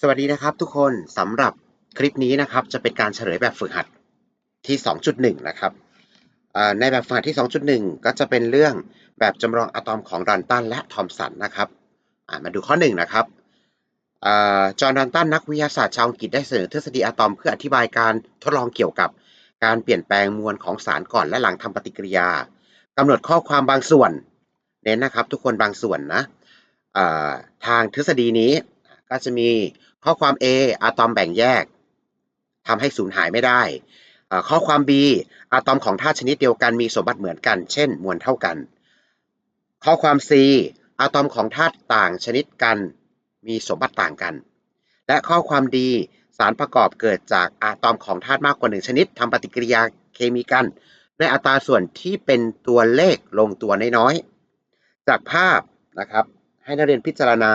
สวัสดีนะครับทุกคนสำหรับคลิปนี้นะครับจะเป็นการเฉลยแบบฝึกหัดที่ 2.1 นะครับในแบบฝึกหัดที่ 2.1 ก็จะเป็นเรื่องแบบจำลองอะตอมของดันตันและทอมสันนะครับมาดูข้อ 1 นะครับอจอห์นดันตันนักวิทยาศาสตร์ชาวอังกฤษได้เสนอทฤษฎีอะตอมเพื่ออธิบายการทดลองเกี่ยวกับการเปลี่ยนแปลงมวลของสารก่อนและหลังทำปฏิกิริยากำหนดข้อความบางส่วนเน้นนะครับทุกคนบางส่วนนะทางทฤษฎีนี้ ก็จะมีข้อความ A อะตอมแบ่งแยกทำให้สูญหายไม่ได้ ข้อความ B อะตอมของธาตุชนิดเดียวกันมีสมบัติเหมือนกัน เช่น มวลเท่ากัน ข้อความ C อะตอมของธาตุต่างชนิดกันมีสมบัติต่างกัน และข้อความ D สารประกอบเกิดจากอะตอมของธาตุมากกว่าหนึ่งชนิดทำปฏิกิริยาเคมีกัน ในอัตราส่วนที่เป็นตัวเลขลงตัวน้อยๆจากภาพนะครับ ให้นักเรียนพิจารณา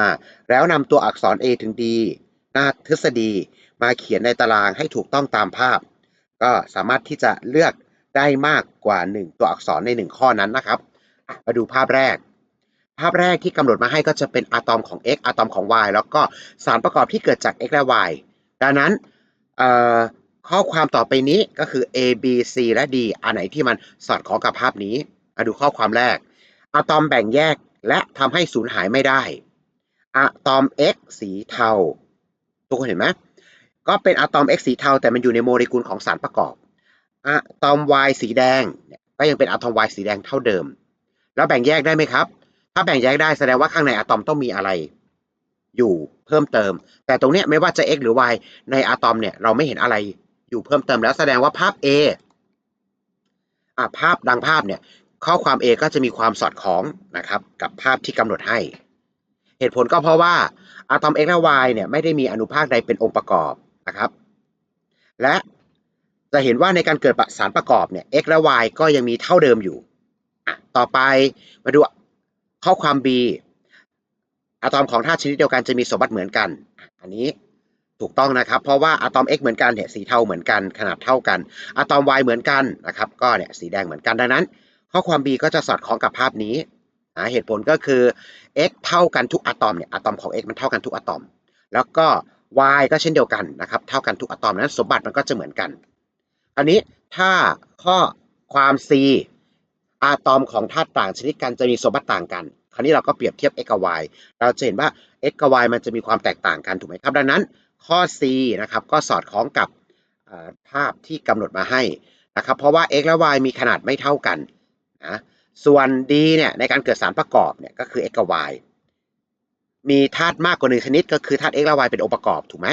แล้วนำตัวอักษร A ถึง D หน้าทฤษฎีมาเขียนในตารางให้ถูกต้องตามภาพ ก็สามารถที่จะเลือกได้มากกว่า 1 ตัวอักษรใน 1 ข้อนั้นนะครับ มาดูภาพแรก ภาพแรกที่กำหนดมาให้ก็จะเป็นอะตอมของ x อะตอมของ y แล้วก็สารประกอบที่เกิดจาก x และ y ดังนั้นข้อความต่อไปนี้ก็คือ a b c และ d อันไหนที่มันสอดคล้องกับภาพนี้มาดูข้อความแรกอะตอมแบ่งแยก และทำให้สูญหายไม่ได้อะตอม X สีเทา ทุกคนเห็นไหมก็เป็นอะตอม X สีเทา แต่มันอยู่ในโมเลกุลของสารประกอบอะตอม Y สีแดงก็ยังเป็นอะตอม Y สีแดงเท่าเดิม แล้วแบ่งแยกได้ไหมครับ ถ้าแบ่งแยกได้แสดงว่าข้างในอะตอมต้องมีอะไร อยู่เพิ่มเติม แต่ตรงนี้ไม่ว่าจะ X หรือ Y ในอะตอมเนี่ยเราไม่เห็นอะไรอยู่เพิ่มเติมแล้วแสดงว่าภาพ A อะภาพดังภาพเนี่ย ข้อความ A ก็จะมีความสอดคล้องนะครับกับภาพที่กำหนดให้ เหตุผลก็เพราะว่าอะตอม X และ Y เนี่ยไม่ได้มีอนุภาคใดเป็นองค์ประกอบนะครับ และจะเห็นว่าในการเกิดสารประกอบเนี่ย X และ Y ก็ยังมีเท่าเดิมอยู่ ต่อไปมาดูข้อความ B อะตอมของธาตุชนิดเดียวกันจะมีสมบัติเหมือนกัน อันนี้ถูกต้องนะครับ เพราะว่าอะตอม X เหมือนกันเนี่ยสีเทาเหมือนกันขนาดเท่ากันอะตอม Y เหมือนกันนะครับ ก็เนี่ยสีแดงเหมือนกันดังนั้น ข้อความ B ก็จะสอดคล้องกับภาพนี้นะเหตุผลก็คือ x เท่ากันทุกอะตอมเนี่ยอะตอมของ x มันเท่ากันทุกอะตอม แล้วก็ y ก็เช่นเดียวกันนะครับเท่ากันทุกอะตอมนั้นสมบัติมันก็จะเหมือนกัน อันนี้ถ้าข้อความ c อะตอมของธาตุต่างชนิดกันจะมีสมบัติต่างกัน คราวนี้เราก็เปรียบเทียบ x กับ y เราจะเห็นว่า x กับ y มันจะมีความแตกต่างกันถูกไหมครับ ดังนั้นข้อ c นะครับก็สอดคล้องกับภาพที่กำหนดมาให้นะครับเพราะว่า x และ y มีขนาดไม่เท่ากัน นะส่วน D เนี่ยในการเกิดสารประกอบเนี่ยก็คือ x กับ y มีธาตุมากกว่าหนึ่งชนิดก็คือธาตุ x และ y เป็นองค์ประกอบถูกไหม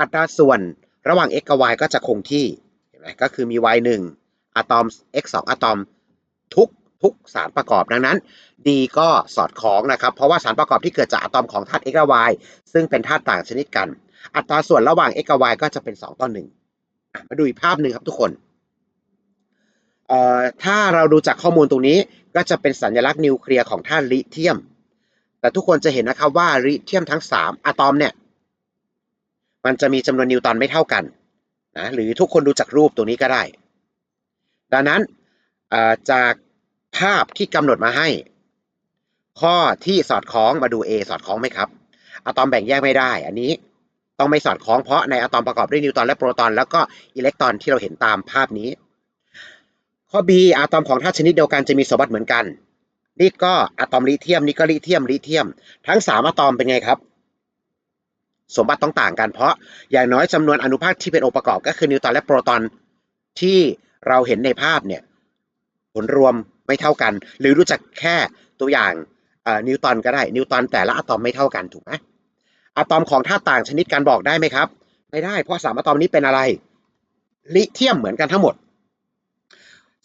อัตราส่วนระหว่าง x กับ y ก็จะคงที่เห็นไหมก็คือมี y 1อะตอม x 2อะตอมทุกทุกสารประกอบดังนั้น D ก็สอดคล้องนะครับ เพราะว่าสารประกอบที่เกิดจากอะตอมของธาตุ x และ y ซึ่งเป็นธาตุต่างชนิดกัน อัตราส่วนระหว่าง x กับ y ก็จะเป็น 2 ต่อ1มาดูอีกภาพหนึ่งครับทุกคน ถ้าเราดูจากข้อมูลตรงนี้ก็จะเป็นสัญลักษณ์นิวเคลียร์ของธาตุลิเธียม แต่ทุกคนจะเห็นนะครับว่าลิเธียมทั้ง 3อะตอมเนี่ยมันจะมีจำนวนนิวตอนไม่เท่ากันนะหรือทุกคนดูจากรูปตรงนี้ก็ได้ ดังนั้นจากภาพที่กำหนดมาให้ ข้อที่สอดคล้องมาดู A สอดคล้องไหมครับอะตอมแบ่งแยกไม่ได้ อันนี้ต้องไม่สอดคล้องเพราะในอะตอมประกอบด้วยนิวตอนและโปรตอน แล้วก็อิเล็กตรอนที่เราเห็นตามภาพนี้ ข้อ B อะตอมของธาตุชนิดเดียวกันจะมีสมบัติเหมือนกัน นี่ก็อะตอมลิเธียม นี่ก็ลิเธียมลิเธียม ทั้ง3อะตอมเป็นไงครับ สมบัติต้องต่างกันเพราะอย่างน้อยจำนวนอนุภาคที่เป็นองค์ประกอบก็คือนิวตรอนและโปรตอนที่เราเห็นในภาพเนี่ยผลรวมไม่เท่ากัน หรือรู้จักแค่ตัวอย่างนิวตรอนก็ได้ นิวตรอนแต่ละอะตอมไม่เท่ากันถูกไหมอะตอมของธาตุต่างชนิดกันบอกได้ไหมครับ ไม่ได้ เพราะสามอะตอมนี้เป็นอะไร ลิเธียมเหมือนกันทั้งหมด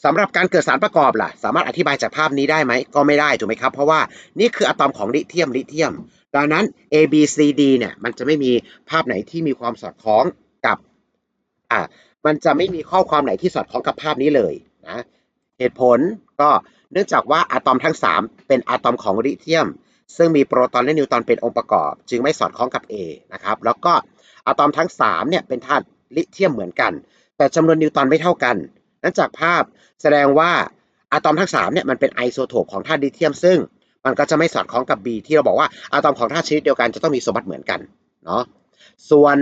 สำหรับการเกิดสารประกอบล่ะ สามารถอธิบายจากภาพนี้ได้ไหม ก็ไม่ได้ถูกไหมครับ เพราะว่านี่คืออะตอมของลิเธียมลิเธียม ดังนั้น A B C D เนี่ยมันจะไม่มีภาพไหนที่มีความสอดคล้องกับอ่ามันจะไม่มีข้อความไหนที่สอดคล้องกับภาพนี้เลยนะเหตุผลก็เนื่องจากว่าอะตอมทั้ง 3 เป็นอะตอมของลิเธียม ซึ่งมีโปรตอนและนิวตรอนเป็นองค์ประกอบ จึงไม่สอดคล้องกับ A นะครับแล้วก็อะตอมทั้ง3เนี่ยเป็นธาตุลิเธียมเหมือนกัน แต่จำนวนนิวตรอนไม่เท่ากัน นั้นจากภาพแสดงว่าอะตอมทั้ง3เนี่ยมันเป็นไอโซโทปของธาตุลิเธียม ซึ่งมันก็จะไม่สอดคล้องกับ B ที่เราบอกว่าอะตอมของธาตุชนิดเดียวกันจะต้องมีสมบัติเหมือนกันเนาะส่วน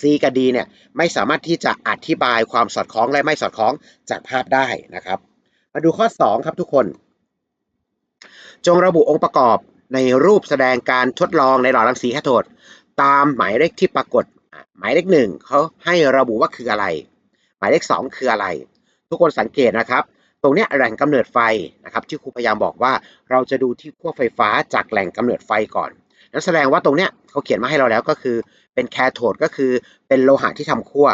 C กับ D เนี่ยไม่สามารถที่จะอธิบายความสอดคล้องและไม่สอดคล้องจากภาพได้นะครับ มาดูข้อ 2 ครับทุกคน จงระบุองค์ประกอบในรูปแสดงการทดลองในหลอดรังสีแคโทดตามหมายเลขที่ปรากฏหมายเลขหนึ่งเขาให้ระบุว่าคืออะไร หมายเลขสองคืออะไร ทุกคนสังเกตนะครับ ตรงเนี้ยแหล่งกำเนิดไฟนะครับที่ครูพยายามบอกว่าเราจะดูที่ขั้วไฟฟ้าจากแหล่งกำเนิดไฟก่อนนั่นแสดงว่าตรงเนี้ยเขาเขียนมาให้เราแล้วก็คือเป็นแคโทดก็คือเป็นโลหะที่ทำขั้ว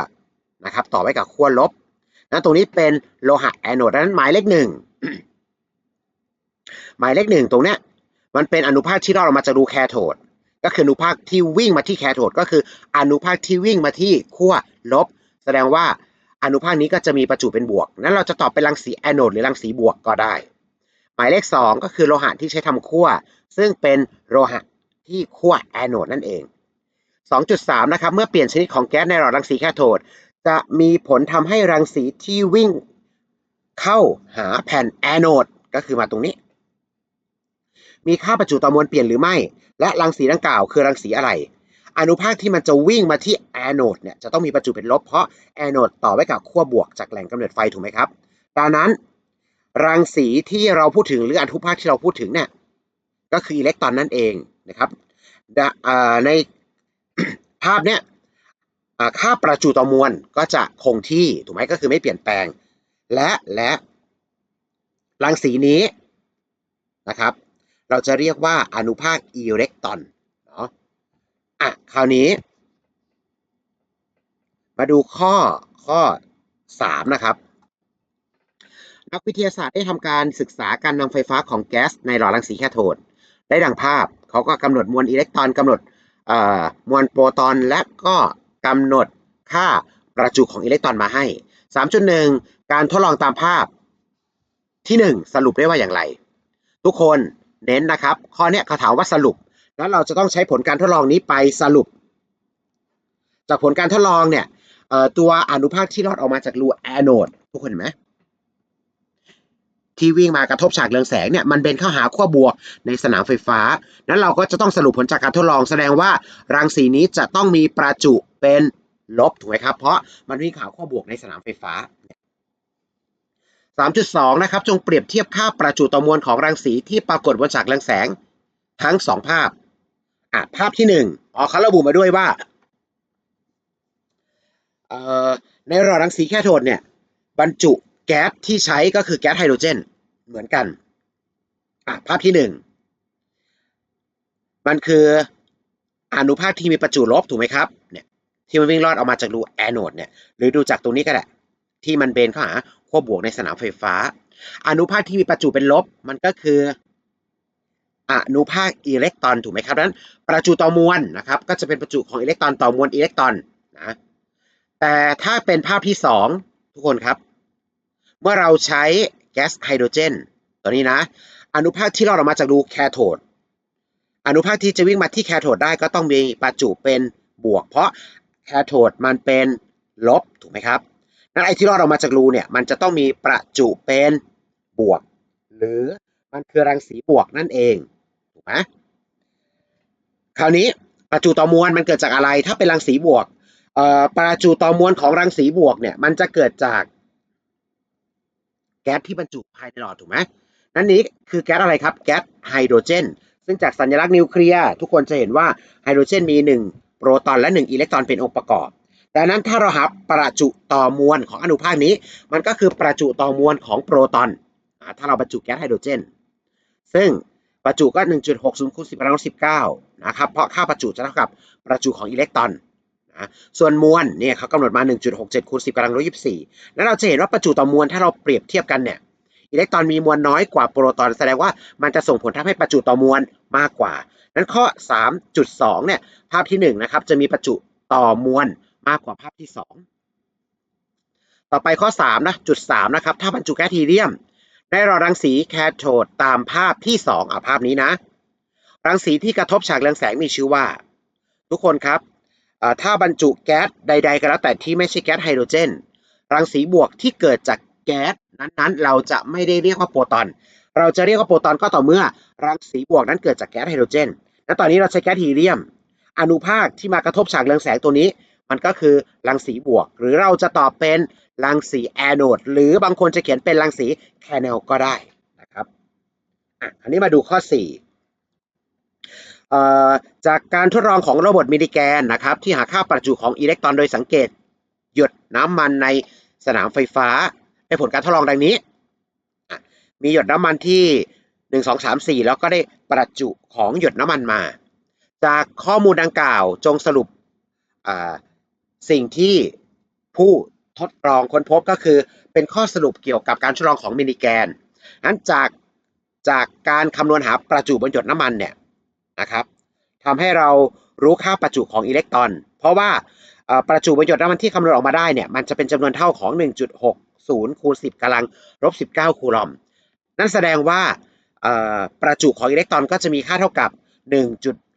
นะครับต่อไว้กับขั้วลบนั้นตรงนี้เป็นโลหะแอนโอดนั้นหมายเลขหนึ่งหมายเลขหนึ่งตรงเนี้ยมันเป็นอนุภาคที่รอดออกมาจากรูแคโทดก็คืออนุภาคที่วิ่งมาที่แคโทดก็คืออนุภาคที่วิ่งมาที่ขั้วลบ แสดงว่า อนุภาคนี้ก็จะมีประจุเป็นบวก นั้นเราจะตอบเป็นรังสีแอนโอดหรือรังสีบวกก็ได้ หมายเลข 2 ก็คือโลหะที่ใช้ทำขั้ว ซึ่งเป็นโลหะที่ขั้วแอนโอดนั่นเอง 2.3 นะครับ เมื่อเปลี่ยนชนิดของแก๊สในหลอดรังสีแคโทด จะมีผลทำให้รังสีที่วิ่งเข้าหาแผ่นแอนโอดก็คือมาตรงนี้ มีค่าประจุต่อมวลเปลี่ยนหรือไม่ และรังสีดังกล่าวคือรังสีอะไร อนุภาคที่มันจะวิ่งมาที่แอนโอดเนี่ยจะต้องมีประจุเป็นลบเพราะแอนโอดต่อไว้กับขั้วบวกจากแหล่งกำเนิดไฟถูกไหมครับดังนั้นรังสีที่เราพูดถึงหรืออนุภาคที่เราพูดถึงเนี่ยก็คืออิเล็กตรอนนั่นเองนะครับในภาพเนี้ยค่าประจุต่อมวลก็จะคงที่ถูกไหมก็คือไม่เปลี่ยนแปลง และและรังสีนี้นะครับ เราจะเรียกว่าอนุภาคอิเล็กตรอน อะคราวนี้ มาดูข้อข้อ3นะครับนักวิทยาศาสตร์ได้ทำการศึกษาการนำไฟฟ้าของแก๊สในหลอดรังสีแคโทดได้ดังภาพ เขาก็กำหนดมวลอิเล็กตรอนกำหนดมวลโปรตอนและก็กำหนดค่าประจุของอิเล็กตรอนมาให้ 3.1 การทดลองตามภาพที่ 1 สรุปได้ว่าอย่างไร ทุกคนเน้นนะครับ ข้อนี้เขาถามว่าสรุป แล้วเราจะต้องใช้ผลการทดลองนี้ไปสรุป จากผลการทดลองเนี่ยตัวอนุภาคที่รอดออกมาจากรูแอนโอดทุกคนเห็นไหมที่วิ่งมากระทบฉากเรืองแสงเนี่ยมันเบนเข้าหาขั้วบวกในสนามไฟฟ้า นั้นเราก็จะต้องสรุปผลจากการทดลองแสดงว่ารังสีนี้จะต้องมีประจุเป็นลบถูกไหมครับ เพราะมันวิ่งขาขั้วบวกในสนามไฟฟ้า 3.2 นะครับ จงเปรียบเทียบค่าประจุต่อมวลของรังสีที่ปรากฏบนฉากเรืองแสงทั้งสองภาพ อะภาพที่หนึ่งอ๋อเขาระบุมาด้วยว่าเอ่อในหลอดรังสีแคโทดเนี่ย บรรจุแก๊สที่ใช้ก็คือแก๊สไฮโดรเจน เหมือนกันอะภาพที่หนึ่งมันคืออนุภาคที่มีประจุลบถูกไหมครับเนี่ยที่มันวิ่งลอดออกมาจากรูแอนโอดเนี่ยหรือดูจากตรงนี้ก็ได้ที่มันเบนเข้าหาขั้วบวกในสนามไฟฟ้า อนุภาคที่มีประจุเป็นลบ มันก็คือ อนุภาคอิเล็กตรอนถูกไหมครับดังนั้น ประจุต่อมวลนะครับ ก็จะเป็นประจุของอิเล็กตรอนต่อมวลอิเล็กตรอนนะแต่ถ้าเป็นภาพที่สองทุกคนครับ เมื่อเราใช้แก๊สไฮโดรเจนตัวนี้นะ อนุภาคที่เรอดออกมาจากรูแคโทดอนุภาคที่จะวิ่งมาที่แคโทดได้ก็ต้องมีประจุเป็นบวก เพราะแคโทดมันเป็นลบถูกไหมครับนั้นไอ้ที่รอดออกมาจากรูเนี่ยมันจะต้องมีประจุเป็นบวก หรือมันคือรังสีบวกนั่นเอง ไหมคราวนี้ประจุต่อมวลมันเกิดจากอะไร ถ้าเป็นรังสีบวกเอ่อประจุต่อมวลของรังสีบวกเนี่ย มันจะเกิดจากแก๊สที่บรรจุภายในหลอดถูกไหมนั่นนี้คือแก๊สอะไรครับ แก๊สไฮโดรเจน ซึ่งจากสัญลักษณ์นิวเคลียร์ทุกคนจะเห็นว่าไฮโดรเจนมี 1 โปรตอนและ 1 อิเล็กตรอนเป็นองค์ประกอบดังนั้นถ้าเราหาประจุต่อมวลของอนุภาคนี้ มันก็คือประจุต่อมวลของโปรตอน ถ้าเราบรรจุแก๊สไฮโดรเจน ซึ่ง ประจุก็ 1.60คูณ10กำลังลบ19นะครับเพราะค่าประจุจะเท่ากับประจุของอิเล็กตรอนนะส่วนมวลเนี่ยเขากำหนดมา 1.67คูณ10กำลังลบ24 แล้วเราจะเห็นว่าประจุต่อมวลถ้าเราเปรียบเทียบกันเนี่ยอิเล็กตรอนมีมวลน้อยกว่าโปรตอนแสดงว่ามันจะส่งผลทำให้ประจุต่อมวลมากกว่า นั้นข้อ 3.2เนี่ยภาพที่1นะครับจะมีประจุต่อมวลมากกว่าภาพที่ 2 ต่อไปข้อ3นะจุด3นะครับถ้าบรรจุแก๊สฮีเลียม ได้รอรังสีแคโทดตามภาพที่2อะภาพนี้นะ รังสีที่กระทบฉากเรืองแสงมีชื่อว่า ทุกคนครับถ้าบรรจุแก๊สใด ๆ ก็แล้วแต่ที่ไม่ใช่แก๊สไฮโดรเจน รังสีบวกที่เกิดจากแก๊สนั้นๆ เราจะไม่ได้เรียกว่าโปรตอน เราจะเรียกว่าโปรตอนก็ต่อเมื่อ รังสีบวกนั้นเกิดจากแก๊สไฮโดรเจน และตอนนี้เราใช้แก๊สฮีเลียม อนุภาคที่มากระทบฉากเรืองแสงตัวนี้ มันก็คือรังสีบวก หรือเราจะตอบเป็นรังสีแอนโดหรือบางคนจะเขียนเป็นรังสีแคเนลก็ได้นะครับอะอันนี้มาดูข้อ 4จากการทดลองของโรบอทมิลลิแกนนะครับที่หาค่าประจุของอิเล็กตรอนโดยสังเกต หยดน้ำมันในสนามไฟฟ้าได้ผลการทดลองดังนี้ มีหยดน้ำมันที่ 1 2 3 4 แล้วก็ได้ประจุของหยดน้ำมันมา จากข้อมูลดังกล่าวจงสรุปอ่า สิ่งที่ผู้ทดลองค้นพบก็คือเป็นข้อสรุปเกี่ยวกับการทดลองของมิลลิแกนนั้นจากจากการคำนวณหาประจุบนหยดน้ำมันเนี่ยนะครับทำให้เรารู้ค่าประจุของอิเล็กตรอน เพราะว่าประจุบนหยดน้ำมันที่คำนวณออกมาได้เนี่ยมันจะเป็นจำนวนเท่าของ 1.60 คูณ 10กำลังลบ 19 คูลอม นั่นแสดงว่าประจุของอิเล็กตรอนก็จะมีค่าเท่ากับ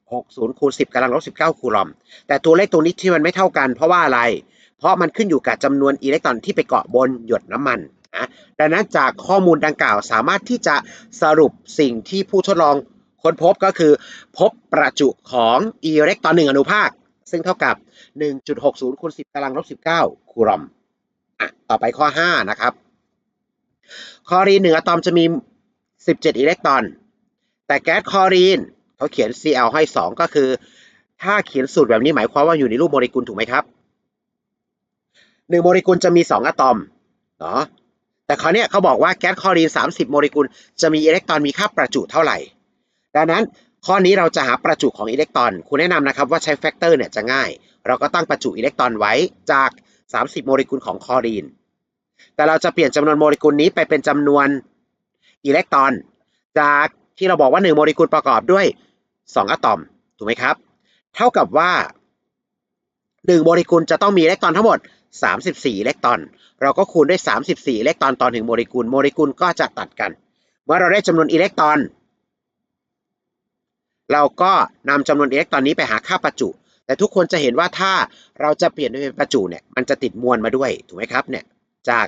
60คูณ10กำลังลบ19คูลอม แต่ตัวเลขตรงนี้ที่มันไม่เท่ากันเพราะว่าอะไร เพราะมันขึ้นอยู่กับจำนวนอิเล็กตรอนที่ไปเกาะบนหยดน้ำมันนะดังนั้นจากข้อมูลดังกล่าวสามารถที่จะสรุปสิ่งที่ผู้ทดลองค้นพบก็คือ พบประจุของอิเล็กตรอนหนึ่งอนุภาค ซึ่งเท่ากับ 1.60คูณ10กำลังลบ19คูลอมอะต่อไปข้อ 5 นะครับคลอรีนหนึ่งอะตอมจะมี 17 อิเล็กตรอน แต่แก๊สคลอรีน เขาเขียน Cl ให้2ก็คือ ถ้าเขียนสูตรแบบนี้หมายความว่าอยู่ในรูปโมเลกุลถูกไหมครับหนึ่งโมเลกุลจะมี 2 อะตอมเนาะแต่คราวเนี้ยเขาบอกว่าแก๊สคลอรีน 30 โมเลกุลจะมีอิเล็กตรอนมีค่าประจุเท่าไหร่ ดังนั้นข้อนี้เราจะหาประจุของอิเล็กตรอน คุณแนะนำนะครับว่าใช้แฟกเตอร์เนี่ยจะง่าย เราก็ตั้งประจุอิเล็กตรอนไว้จาก 30 โมเลกุลของคลอรีน แต่เราจะเปลี่ยนจำนวนโมเลกุลนี้ไปเป็นจำนวนอิเล็กตรอน จากที่เราบอกว่า 1 โมเลกุลประกอบด้วย 2 อะตอม ถูกไหมครับ เท่ากับว่า 1 โมเลกุลจะต้องมีอิเล็กตรอนทั้งหมด 34 อิเล็กตรอน เราก็คูณด้วย 34 อิเล็กตรอนต่อ1โมเลกุล โมเลกุลก็จะตัดกัน เมื่อเราได้จำนวนอิเล็กตรอน เราก็นำจำนวนอิเล็กตรอนนี้ไปหาค่าประจุ แต่ทุกคนจะเห็นว่าถ้าเราจะเปลี่ยนเป็นประจุเนี่ย มันจะติดมวลมาด้วย ถูกไหมครับ เนี่ย จาก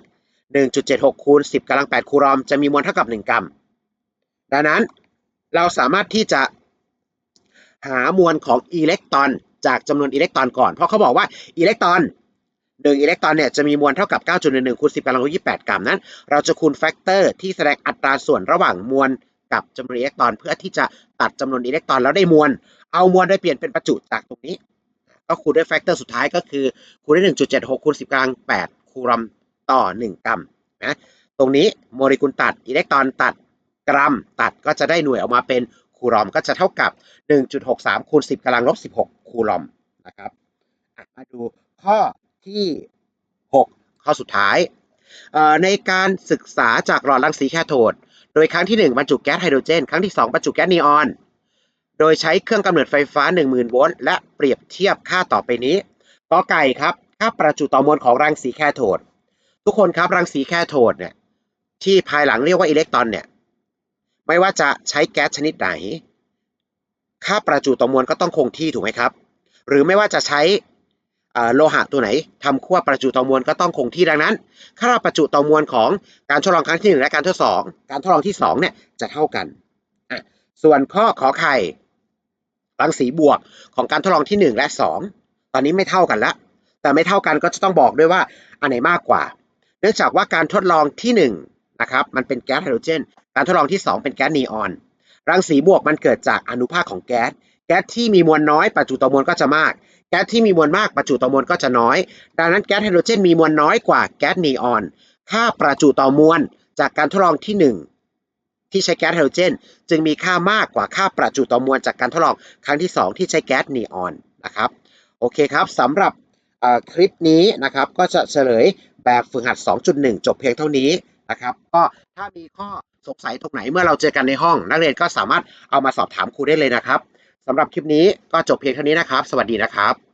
1.76 คูณ 10กำลัง 8 คูลอม จะมีมวลเท่ากับ 1 กรัม ดังนั้นเราสามารถที่จะ หามวลของอิเล็กตรอน จากจำนวนอิเล็กตรอนก่อน เพราะเขาบอกว่าอิเล็กตรอน1อิเล็กตรอนเนี่ยจะมีมวลเท่ากับ 9.11คูณ10กำลัง28กรัมนั้น เราจะคูณแฟกเตอร์ที่แสดงอัตราส่วนระหว่างมวลกับจำนวนอิเล็กตรอนเพื่อที่จะตัดจำนวนอิเล็กตรอนแล้วได้มวล เอามวลไปเปลี่ยนเป็นประจุจากตรงนี้ ก็คูณด้วยแฟกเตอร์สุดท้ายก็คือคูณด้วย1.76คูณ10กำลัง8คูลอมต่อ 1 กรัมนะตรงนี้โมเลกุลตัดอิเล็กตรอนตัดกรัมตัดก็จะได้หน่วยออกมาเป็น คูลอมก็จะเท่ากับ 1.63 คูณ 10กำลังลบ 16 คูลอมนะครับมาดูข้อที่ 6 ข้อสุดท้ายเอ่อในการศึกษาจากหลอดรังสีแคโทด โดยครั้งที่ 1 บรรจุแก๊สไฮโดรเจน ครั้งที่ 2 บรรจุแก๊สนีออน โดยใช้เครื่องกำเนิดไฟฟ้า 10,000 โวลต์และเปรียบเทียบค่าต่อไปนี้กอไก่ครับค่าประจุต่อมวลของรังสีแคโทด ทุกคนครับรังสีแคโทดเนี่ยที่ภายหลังเรียกว่าอิเล็กตรอนเนี่ย ไม่ว่าจะใช้แก๊สชนิดไหน ค่าประจุต่อมวลก็ต้องคงที่ถูกไหมครับ หรือไม่ว่าจะใช้โลหะตัวไหนทำขั้วประจุต่อมวลก็ต้องคงที่ดังนั้น ค่าประจุต่อมวลของการทดลองครั้งที่ 1 และการทดสองการทดลองที่2เนี่ยจะเท่ากัน ส่วนข้อขอไข่รังสีบวกของการทดลองที่ 1 และ 2 ตอนนี้ไม่เท่ากันละแต่ไม่เท่ากันก็จะต้องบอกด้วยว่าอันไหนมากกว่า เนื่องจากว่าการทดลองที่1นะครับมันเป็นแก๊สไฮโดรเจน การทดลองที่ 2 เป็นแก๊สนีออน รังสีบวกมันเกิดจากอนุภาคของแก๊ส แก๊สที่มีมวลน้อยประจุต่อมวลก็จะมาก แก๊สที่มีมวลมากประจุต่อมวลก็จะน้อย ดังนั้นแก๊สไฮโดรเจนมีมวลน้อยกว่าแก๊สนีออน ค่าประจุต่อมวลจากการทดลองที่ 1ที่ใช้แก๊สไฮโดรเจน จึงมีค่ามากกว่าค่าประจุต่อมวลจากการทดลองครั้งที่ 2 ที่ใช้แก๊สนีออนนะครับโอเคครับสำหรับคลิปนี้นะครับก็จะเฉลยแบบฝึกหัด 2.1 จบเพียงเท่านี้ นะครับ ก็ถ้ามีข้อสงสัยตรงไหนเมื่อเราเจอกันในห้อง นักเรียนก็สามารถเอามาสอบถามครูได้เลยนะครับสำหรับคลิปนี้ก็จบเพียงเท่านี้นะครับ สวัสดีนะครับ